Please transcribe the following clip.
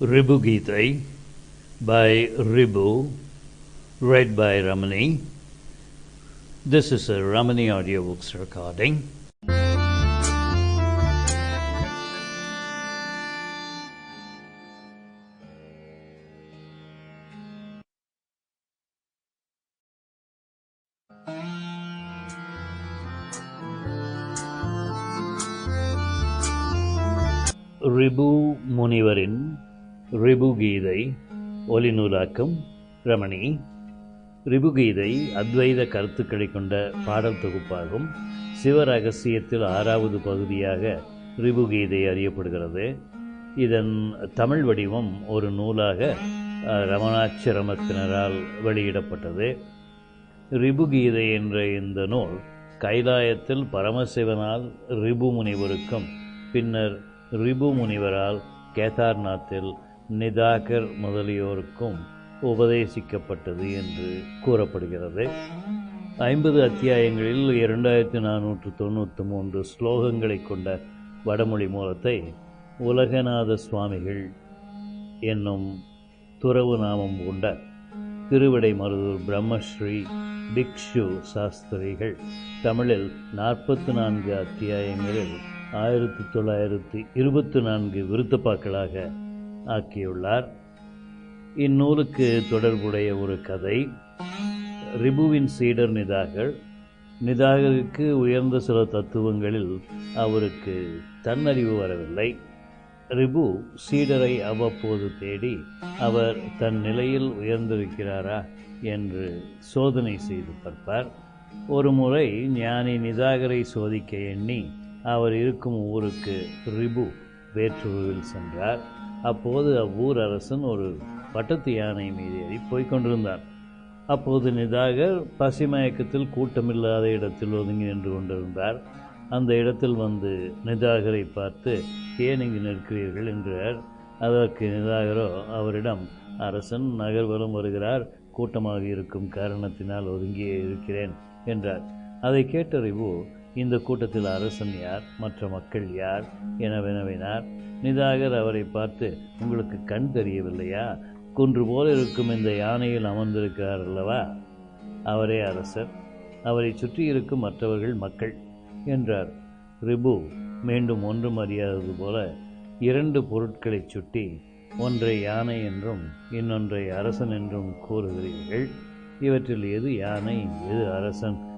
Ribu Gitai by Ribu, read by Ramani. This is a Ramani Audiobooks recording. Ribu முனிவரின் ரிபு கீதை ஒலிநூலாக்கம் ரமணி. ரிபுகீதை அத்வைத கருத்துக்களை கொண்ட பாடல் தொகுப்பாகும். சிவரகசியத்தில் ஆறாவது பகுதியாக ரிபுகீதை அறியப்படுகிறது. இதன் தமிழ் வடிவம் ஒரு நூலாக ரமணாச்சிரமத்தினரால் வெளியிடப்பட்டது. ரிபுகீதை என்ற இந்த நூல் கைலாயத்தில் பரமசிவனால் ரிபு முனிவருக்கும் பின்னர் ரிபு முனிவரால் கேதார்நாத்தில் நிதாகர் முதலியோருக்கும் உபதேசிக்கப்பட்டது என்று கூறப்படுகிறது. ஐம்பது அத்தியாயங்களில் இரண்டாயிரத்தி நானூற்று தொண்ணூற்றி மூன்று ஸ்லோகங்களை கொண்ட வடமொழி மூலத்தை உலகநாத சுவாமிகள் என்னும் துறவு நாமம் கொண்ட திருவிடை மருதூர் பிரம்மஸ்ரீ பிக்ஷு சாஸ்திரிகள் தமிழில் நாற்பத்தி நான்கு அத்தியாயங்களில் ஆயிரத்தி தொள்ளாயிரத்தி இருபத்தி நான்கு விருத்தப்பாக்களாக ஆக்கியுள்ளார். இந்நூலுக்கு தொடர்புடைய ஒரு கதை ரிபுவின் சீடர் நிதாகர். நிதாகருக்கு உயர்ந்த சில தத்துவங்களில் அவருக்கு தன்னறிவு வரவில்லை. ரிபு சீடரை அவ்வப்போது தேடி அவர் தன் நிலையில் உயர்ந்திருக்கிறாரா என்று சோதனை செய்து பார்ப்பார். ஒரு முறை ஞானி நிதாகரை சோதிக்க எண்ணி அவர் இருக்கும் ஊருக்கு ரிபு வேற்றூரில் சென்றார். அப்போது அவ்வூர் அரசன் ஒரு பட்டத்து யானை மீது ஏறி போய்கொண்டிருந்தார் அப்போது நிதாகர் பசிமயக்கத்தில் கூட்டமில்லாத இடத்தில் ஒதுங்கி நின்று கொண்டிருந்தார். அந்த இடத்தில் வந்து நிதாகரை பார்த்து ஏன் இங்கு நிற்கிறீர்கள்? என்றார். அதற்கு நிதாகரோ அவரிடம் அரசன் நகர்வலம் வருகிறார். கூட்டமாக இருக்கும் காரணத்தினால் ஒதுங்கியே இருக்கிறேன் என்றார். அதை கேட்டறிவு இந்த கூட்டத்தில் அரசன் யார் மற்ற மக்கள் யார் என வினவினார். நிதாகர் அவரை பார்த்து உங்களுக்கு கண் தெரியவில்லையா? குன்று போல இருக்கும் இந்த யானையில் அமர்ந்திருக்கிறார் அல்லவா? அவரே அரசர். அவரை சுற்றி இருக்கும் மற்றவர்கள் மக்கள் என்றார். ரிபு மீண்டும் ஒன்றும் அறியாதது போல இரண்டு பொருட்களை சுட்டி ஒன்றை யானை என்றும் இன்னொன்றை அரசன் என்றும் கூறுகிறீர்கள். இவற்றில் எது யானை எது அரசன்